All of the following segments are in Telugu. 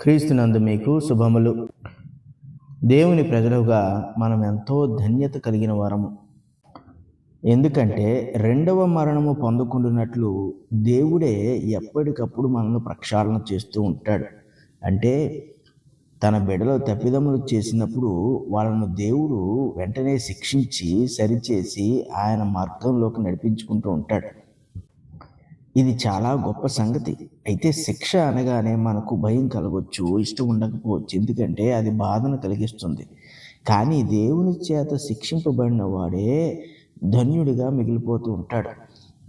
క్రీస్తునందు మీకు శుభములు. దేవుని ప్రజలుగా మనం ఎంతో ధన్యత కలిగిన వారము. ఎందుకంటే రెండవ మరణము పొందుకుంటున్నట్లు దేవుడే ఎప్పటికప్పుడు మనల్ని ప్రక్షాళన చేస్తూ ఉంటాడు. అంటే తన బిడలో తప్పిదములు చేసినప్పుడు వాళ్ళను దేవుడు వెంటనే శిక్షించి సరిచేసి ఆయన మార్గంలోకి నడిపించుకుంటూ ఉంటాడు. ఇది చాలా గొప్ప సంగతి. అయితే శిక్ష అనగానే మనకు భయం కలగవచ్చు ఇష్టం ఉండకపోవచ్చు. ఎందుకంటే అది బాధను కలిగిస్తుంది. కానీ దేవుని చేత శిక్షింపబడిన వాడే ధన్యుడిగా మిగిలిపోతూ ఉంటాడు.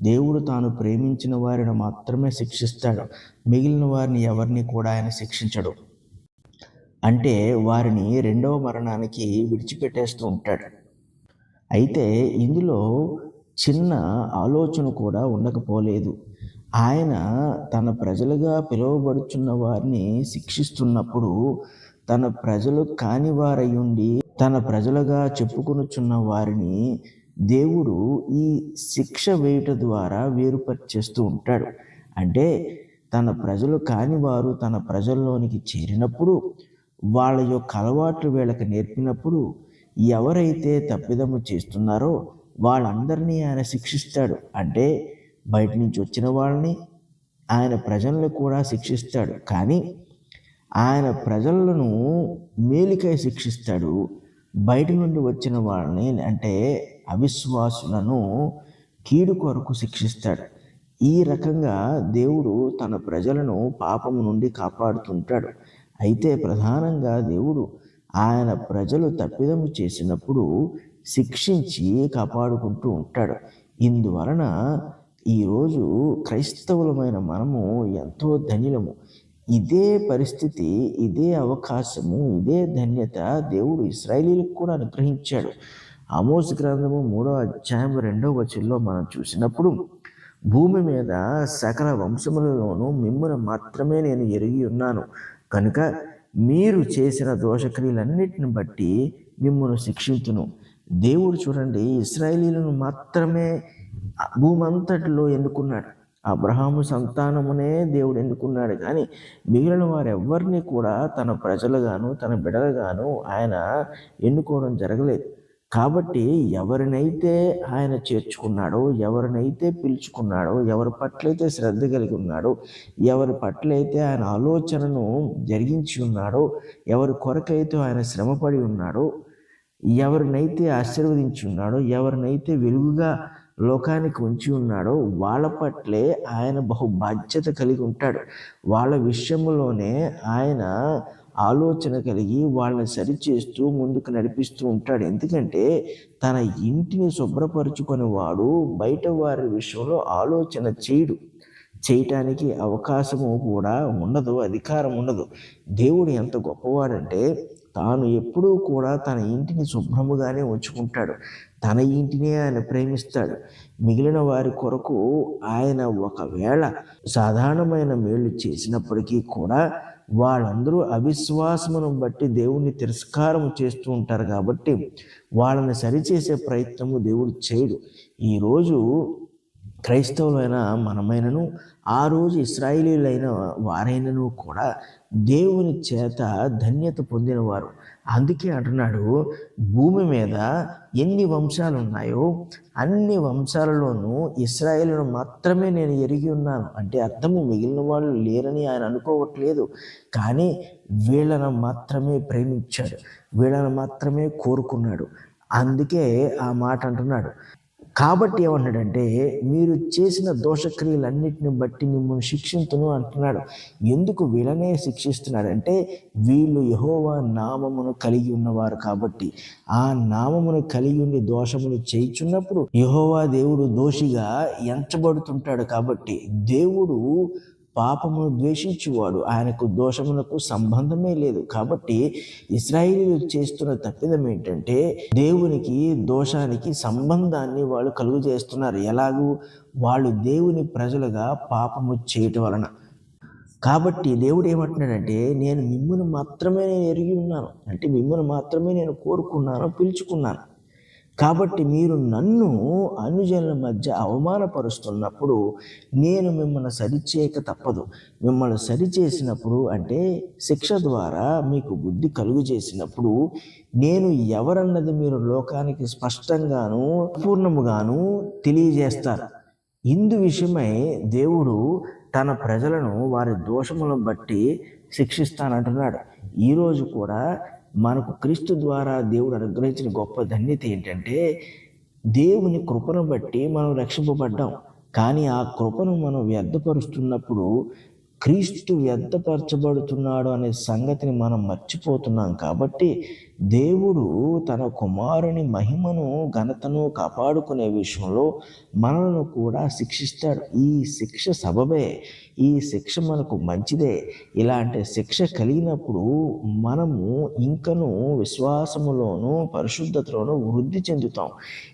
దేవుడు తాను ప్రేమించిన వారిని మాత్రమే శిక్షిస్తాడు. మిగిలిన వారిని ఎవరిని కూడా ఆయన శిక్షించడు. అంటే వారిని రెండవ మరణానికి విడిచిపెట్టేస్తూ ఉంటాడు. అయితే ఇందులో చిన్న ఆలోచన కూడా ఉండకపోలేదు. ఆయన తన ప్రజలుగా పిలువబడుచున్న వారిని శిక్షిస్తున్నప్పుడు తన ప్రజలు కాని ఉండి తన ప్రజలుగా చెప్పుకొనుచున్న వారిని దేవుడు ఈ శిక్ష వేయుట ద్వారా వేరుపరిచేస్తూ ఉంటాడు. అంటే తన ప్రజలు కాని వారు తన ప్రజల్లోనికి చేరినప్పుడు వాళ్ళ యొక్క అలవాట్లు వీళ్ళకి నేర్పినప్పుడు ఎవరైతే తప్పిదము చేస్తున్నారో వాళ్ళందరినీ ఆయన శిక్షిస్తాడు. అంటే బయట నుంచి వచ్చిన వాళ్ళని ఆయన ప్రజలను కూడా శిక్షిస్తాడు. కానీ ఆయన ప్రజలను మేలికై శిక్షిస్తాడు. బయట నుండి వచ్చిన వాళ్ళని అంటే అవిశ్వాసులను కీడు కొరకు శిక్షిస్తాడు. ఈ రకంగా దేవుడు తన ప్రజలను పాపము నుండి కాపాడుతుంటాడు. అయితే ప్రధానంగా దేవుడు ఆయన ప్రజలు తప్పిదము చేసినప్పుడు శిక్షించి కాపాడుకుంటూ ఉంటాడు. ఇందువలన ఈరోజు క్రైస్తవులమైన మనము ఎంతో ధన్యులము. ఇదే పరిస్థితి ఇదే అవకాశము ఇదే ధన్యత దేవుడు ఇస్రాయలీలకు కూడా అనుగ్రహించాడు. ఆమోస్ గ్రంథము మూడో అధ్యాయం రెండవ వచనంలో మనం చూసినప్పుడు భూమి మీద సకల వంశములలోనూ మిమ్మల్ని మాత్రమే నేను ఎరిగి ఉన్నాను. కనుక మీరు చేసిన దోషక్రియలన్నిటిని బట్టి మిమ్మల్ని శిక్షించును. దేవుడు చూడండి ఇస్రాయేలీలను మాత్రమే భూమంతటిలో ఎన్నుకున్నాడు అబ్రహాము సంతానమునే దేవుడు ఎన్నుకున్నాడు కానీ మిగిలిన వారు ఎవరిని కూడా తన ప్రజలుగాను తన బిడలుగాను ఆయన ఎన్నుకోవడం జరగలేదు. కాబట్టి ఎవరినైతే ఆయన చేర్చుకున్నాడో ఎవరినైతే పిలుచుకున్నాడో ఎవరి పట్లయితే శ్రద్ధ కలిగి ఉన్నాడో ఎవరి పట్లయితే ఆయన ఆలోచనను జరిగించి ఉన్నాడో ఎవరి కొరకైతే ఆయన శ్రమపడి ఉన్నాడో ఎవరినైతే ఆశీర్వదించి ఉన్నాడో ఎవరినైతే వెలుగుగా లోకానికి ఉంచి ఉన్నాడో వాళ్ళ పట్లే ఆయన బహు బాధ్యత కలిగి ఉంటాడు. వాళ్ళ విషయంలోనే ఆయన ఆలోచన కలిగి వాళ్ళని సరిచేస్తూ ముందుకు నడిపిస్తూ ఉంటాడు. ఎందుకంటే తన ఇంటిని శుభ్రపరుచుకుని వాడు బయట వారి విషయంలో ఆలోచన చేయడు. చేయటానికి అవకాశము కూడా ఉండదు అధికారం ఉండదు. దేవుడు ఎంత గొప్పవాడంటే తాను ఎప్పుడూ కూడా తన ఇంటిని శుభ్రముగానే ఉంచుకుంటాడు. తన ఇంటినే ఆయన ప్రేమిస్తాడు. మిగిలిన వారి కొరకు ఆయన ఒకవేళ సాధారణమైన మేలు చేసినప్పటికీ కూడా వాళ్ళందరూ అవిశ్వాసమును బట్టి దేవుణ్ణి తిరస్కారం చేస్తూ ఉంటారు కాబట్టి వాళ్ళని సరిచేసే ప్రయత్నము దేవుడు చేయడు. ఈరోజు క్రైస్తవులైన మనమైనను ఆ రోజు ఇస్రాయేలీలైన వారైనను కూడా దేవుని చేత ధన్యత పొందినవారు. అందుకే అంటున్నాడు భూమి మీద ఎన్ని వంశాలు ఉన్నాయో అన్ని వంశాలలోనూ ఇస్రాయేలును మాత్రమే నేను ఎరిగి ఉన్నాను. అంటే అర్థము మిగిలిన వాళ్ళు లేరని ఆయన అనుకోవట్లేదు. కానీ వీళ్ళను మాత్రమే ప్రేమించాడు. వీళ్ళను మాత్రమే కోరుకున్నాడు. అందుకే ఆ మాట అంటున్నాడు. కాబట్టి ఏమన్నాడంటే మీరు చేసిన దోషక్రియలన్నిటిని బట్టి మిమ్మల్ని శిక్షించును అంటున్నాడు. ఎందుకు వీళ్ళనే శిక్షిస్తున్నాడంటే వీళ్ళు యహోవా నామమును కలిగి ఉన్నవారు కాబట్టి. ఆ నామమును కలిగి ఉండి దోషములు చేయించున్నప్పుడు యహోవా దేవుడు దోషిగా ఎంచబడుతుంటాడు కాబట్టి. దేవుడు పాపమును ద్వేషించువాడు. ఆయనకు దోషమునకు సంబంధమే లేదు. కాబట్టి ఇస్రాయిలీలు చేస్తున్న తప్పిదం ఏంటంటే దేవునికి దోషానికి సంబంధాన్ని వాళ్ళు కలుగు చేస్తున్నారు ఎలాగూ? వాళ్ళు దేవుని ప్రజలుగా పాపము చేయటం వలన. కాబట్టి దేవుడు ఏమంటున్నాడంటే నేను మిమ్మల్ని మాత్రమే నేను ఎరిగి ఉన్నాను. అంటే మిమ్మల్ని మాత్రమే నేను కోరుకున్నాను పిలుచుకున్నాను. కాబట్టి మీరు నన్ను అనుజనుల మధ్య అవమానపరుస్తున్నప్పుడు నేను మిమ్మల్ని సరిచేయక తప్పదు. మిమ్మల్ని సరిచేసినప్పుడు అంటే శిక్ష ద్వారా మీకు బుద్ధి కలుగు చేసినప్పుడు నేను ఎవరన్నది మీరు లోకానికి స్పష్టంగాను పూర్ణముగాను తెలియజేస్తారు. ఇందు విషయమై దేవుడు తన ప్రజలను వారి దోషములను బట్టి శిక్షిస్తానంటున్నాడు. ఈరోజు కూడా మనకు క్రీస్తు ద్వారా దేవుడు అనుగ్రహించిన గొప్ప ధన్యత ఏంటంటే దేవుని కృపను బట్టి మనం రక్షింపబడ్డాం. కానీ ఆ కృపను మనం వ్యర్థపరుస్తున్నప్పుడు క్రీస్తు వ్యర్థపరచబడుతున్నాడు అనే సంగతిని మనం మర్చిపోతున్నాం కాబట్టి దేవుడు తన కుమారుని మహిమను ఘనతను కాపాడుకునే విషయంలో మనలను కూడా శిక్షిస్తాడు. ఈ శిక్ష సబబే ఈ శిక్ష మనకు మంచిదే. ఇలాంటి శిక్ష కలిగినప్పుడు మనము ఇంకను విశ్వాసములోను పరిశుద్ధతలోను వృద్ధి చెందుతాం.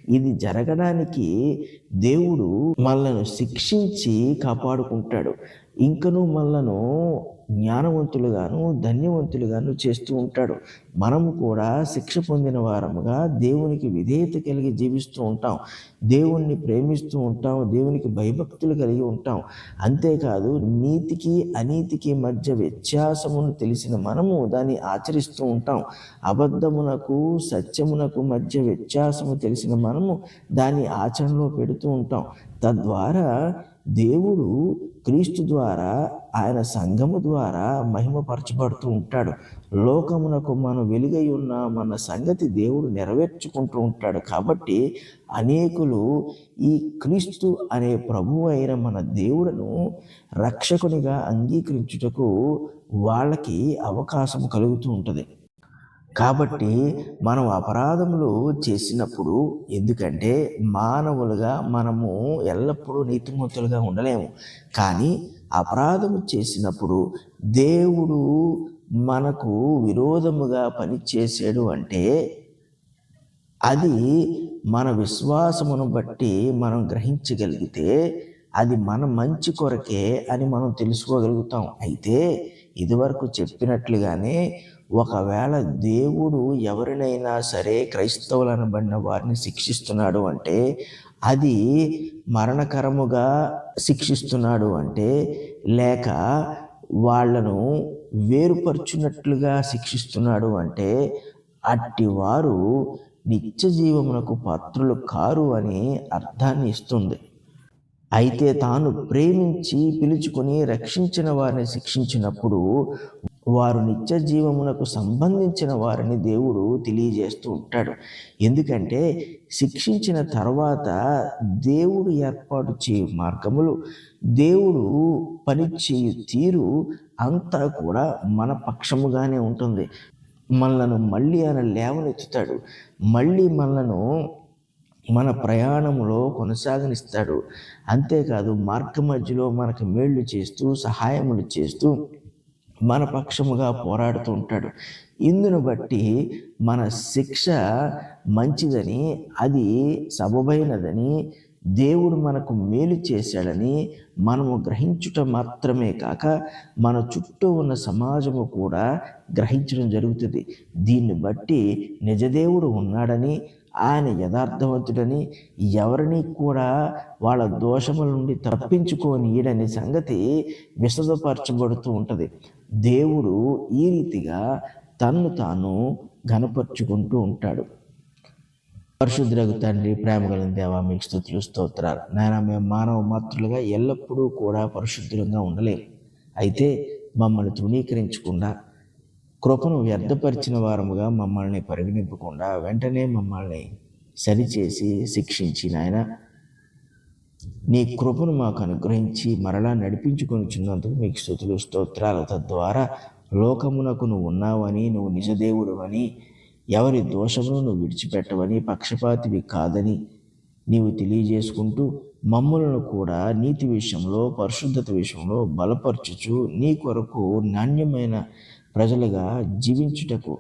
ఇది జరగడానికి దేవుడు మనల్ని శిక్షించి కాపాడుకుంటాడు. ఇంకను మనలను జ్ఞానవంతులుగాను ధన్యవంతులుగాను చేస్తూ ఉంటాడు. మనము కూడా శిక్ష పొందిన వారముగా దేవునికి విధేయత కలిగి జీవిస్తూ ఉంటాం. దేవుణ్ణి ప్రేమిస్తూ ఉంటాం. దేవునికి భయభక్తులు కలిగి ఉంటాం. అంతేకాదు నీతికి అనీతికి మధ్య వ్యత్యాసమును తెలిసిన మనము దాన్ని ఆచరిస్తూ ఉంటాం. అబద్ధమునకు సత్యమునకు మధ్య వ్యత్యాసము తెలిసిన మనము దాన్ని ఆచరణలో పెడుతూ ఉంటాం. తద్వారా దేవుడు క్రీస్తు ద్వారా ఆయన సంఘము ద్వారా మహిమపరచబడుతూ ఉంటాడు. లోకమునకు మనం వెలుగై ఉన్న మన సంగతి దేవుడు నెరవేర్చుకుంటూ ఉంటాడు. కాబట్టి అనేకులు ఈ క్రీస్తు అనే ప్రభు అయిన మన దేవుడును రక్షకునిగా అంగీకరించుటకు వాళ్ళకి అవకాశం కలుగుతూ ఉంటుంది. కాబట్టి మనం అపరాధములు చేసినప్పుడు ఎందుకంటే మానవులుగా మనము ఎల్లప్పుడూ నీతిమంతులుగా ఉండలేము. కానీ అపరాధము చేసినప్పుడు దేవుడు మనకు విరోధముగా పనిచేసాడు అంటే అది మన విశ్వాసమును బట్టి మనం గ్రహించగలిగితే అది మన మంచి కొరకే అని మనం తెలుసుకోగలుగుతాం. అయితే ఇదివరకు చెప్పినట్లుగానే ఒకవేళ దేవుడు ఎవరినైనా సరే క్రైస్తవులనబడిన వారిని శిక్షిస్తున్నాడు అంటే అది మరణకరముగా శిక్షిస్తున్నాడు అంటే లేక వాళ్ళను వేరుపరుచున్నట్లుగా శిక్షిస్తున్నాడు అంటే అట్టి వారు నిత్య జీవమునకు పాత్రులు కారు అని అర్థాన్ని ఇస్తుంది. అయితే తాను ప్రేమించి పిలుచుకొని రక్షించిన వారిని శిక్షించినప్పుడు వారు నిత్య జీవమునకు సంబంధించిన వారిని దేవుడు తెలియజేస్తూ ఉంటాడు. ఎందుకంటే శిక్షించిన తర్వాత దేవుడు ఏర్పాటు చేయు మార్గములు దేవుడు పని చేయు తీరు అంతా కూడా మన పక్షముగానే ఉంటుంది. మనలను మళ్ళీ ఆయన లేవనెత్తుతాడు. మళ్ళీ మనలను మన ప్రయాణంలో కొనసాగనిస్తాడు. అంతేకాదు మార్గ మధ్యలో మనకు మేళ్ళు చేస్తూ సహాయములు చేస్తూ మన పక్షముగా పోరాడుతూ ఉంటాడు. ఇందును బట్టి మన శిక్ష మంచిదని అది సబబైనదని దేవుడు మనకు మేలు చేశాడని మనము గ్రహించుట మాత్రమే కాక మన చుట్టూ ఉన్న సమాజము కూడా గ్రహించడం జరుగుతుంది. దీన్ని బట్టి నిజదేవుడు ఉన్నాడని ఆయన యథార్థవంతుడని ఎవరిని కూడా వాళ్ళ దోషముల నుండి తప్పించుకోనీయడని సంగతి విశదపరచబడుతూ ఉంటుంది. దేవుడు ఈ రీతిగా తన్ను తాను ఘనపరుచుకుంటూ ఉంటాడు. పరిశుద్ధులకు తండ్రి ప్రేమ కలిగిన దేవా మీకు స్థుతులు స్తోత్రాలు. నాయన మేము మానవ మాతృలుగా ఎల్లప్పుడూ కూడా పరిశుద్ధులంగా ఉండలేము. అయితే మమ్మల్ని తృణీకరించకుండా కృపను వ్యర్థపరిచిన వారముగా మమ్మల్ని పరిగణింపకుండా వెంటనే మమ్మల్ని సరిచేసి శిక్షించి నాయన నీ కృపను మాకు అనుగ్రహించి మరలా నడిపించుకొని చిన్నందుకు మీకు స్థుతులు స్తోత్రాలు. తద్వారా లోకమునకు నువ్వు ఉన్నావని నువ్వు నిజదేవుడు అని ఎవరి దోషమును నువ్వు విడిచిపెట్టవని పక్షపాతివి కాదని నీవు తెలియజేసుకుంటూ మమ్ములను కూడా నీతి విషయంలో పరిశుద్ధత విషయంలో బలపరచుచు నీ కొరకు నాణ్యమైన ప్రజలుగా జీవించుటకు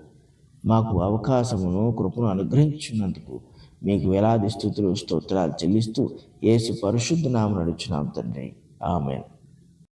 మాకు అవకాశమును కృపను అనుగ్రహించినందుకు మీకు వేలాది స్థుతులు స్తోత్రాలు చెల్లిస్తూ ఏసు పరిశుద్ధ నామం నడుచున్నాం తండ్రి. ఆమెన్.